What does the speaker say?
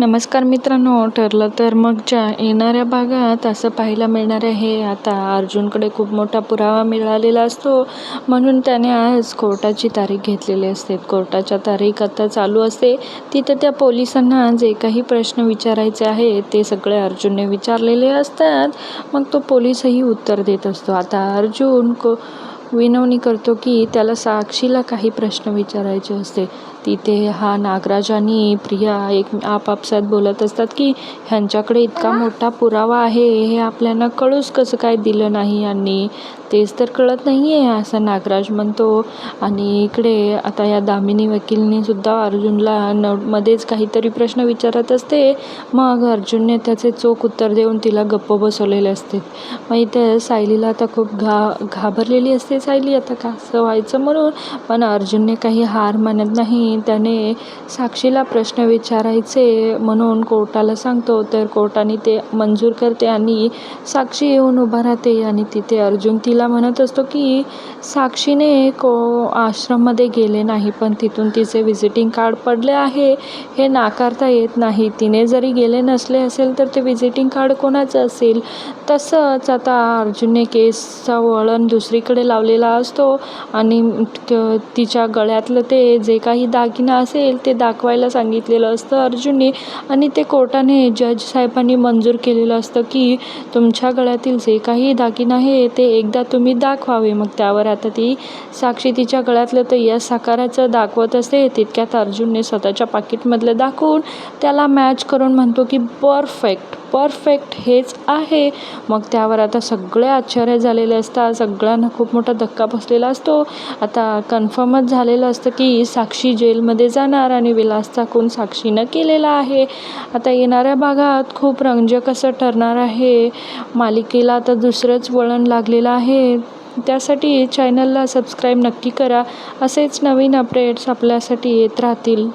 नमस्कार मित्रांनो ठरलं तर मग ज्या येणाऱ्या भागात असं पाहायला मिळणार आहे आता अर्जुनकडे खूप मोठा पुरावा मिळालेला असतो. म्हणून त्याने आज कोर्टाची तारीख घेतलेली असते. कोर्टाच्या तारीख आता चालू असते. तिथं त्या पोलिसांना जे काही प्रश्न विचारायचे आहे ते सगळे अर्जुनने विचारलेले असतात. मग तो पोलीसही उत्तर देत असतो. आता अर्जुन को विनवणी करतो की त्याला साक्षीला काही प्रश्न विचारायचे असते. तिथे हा नागराज आणि प्रिया एक आपापसात बोलत असतात की ह्यांच्याकडे इतका मोठा पुरावा आहे हे आपल्याला कळूच कसं काय दिलं नाही यांनी? तेच तर कळत नाही आहे असं नागराज म्हणतो. आणि इकडे आता या दामिनी वकीलने सुद्धा अर्जुनला न मध्येच काहीतरी प्रश्न विचारत असते. मग अर्जुनने त्याचे चोख उत्तर देऊन तिला गप्प बसवलेले असते. मग इथे सायलीला आता खूप घा घाबरलेली असते. सायली आता कसं व्हायचं म्हणून. पण अर्जुनने काही हार मानत नाही. त्याने साक्षीला प्रश्न विचारायचे म्हणून कोर्टाला सांगतो. तर कोर्टाने ते मंजूर करते आणि साक्षी येऊन उभा राहते आणि तिथे अर्जुन तिला म्हणत असतो की साक्षीने को आश्रममध्ये गेले नाही पण तिथून तिचे व्हिजिटिंग कार्ड पडले आहे. हे नाकारता येत नाही. तिने जरी गेले नसले असेल तर ते व्हिजिटिंग कार्ड कोणाचं असेल? तसंच आता अर्जुनने केसचा वळण दुसरीकडे लावलेला असतो आणि तिच्या गळ्यातलं ते जे काही दागिना असेल ते दाखवायला सांगितलेलं असतं अर्जुनने आणि ते कोर्टाने जज साहेबांनी मंजूर केलेलं असतं की तुमच्या गळ्यातील जे काही दागिना आहे ते एकदा तुम्ही दाखवावे. मग त्यावर आता ती साक्षी तिच्या गळ्यातलं तर यस साकाराचं दाखवत असते. तितक्यात अर्जुनने स्वतःच्या पाकिटमधलं दाखवून त्याला मॅच करून म्हणतो की परफेक्ट परफेक्ट हेच आहे. मग त्यावर आता सगळे आश्चर्य झालेले असतात. सगळ्यांना खूप मोठा धक्का बसलेला असतो. आता कन्फर्मच झालेलं असतं की साक्षी जेलमध्ये जाणार आणि विलासचा खून साक्षीनं केलेला आहे. आता येणाऱ्या भागात खूप रंजक असं ठरणार आहे. मालिकेला आता दुसरंच वळण लागलेलं आहे. त्यासाठी चॅनलला सबस्क्राईब नक्की करा. असेच नवीन अपडेट्स आपल्यासाठी येत राहतील.